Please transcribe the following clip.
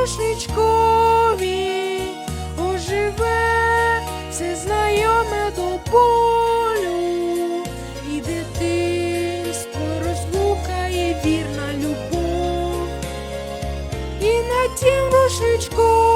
рушничкові оживе все знайоме до болю, і дитинство розлукає вірна любов, і на тім рушничкові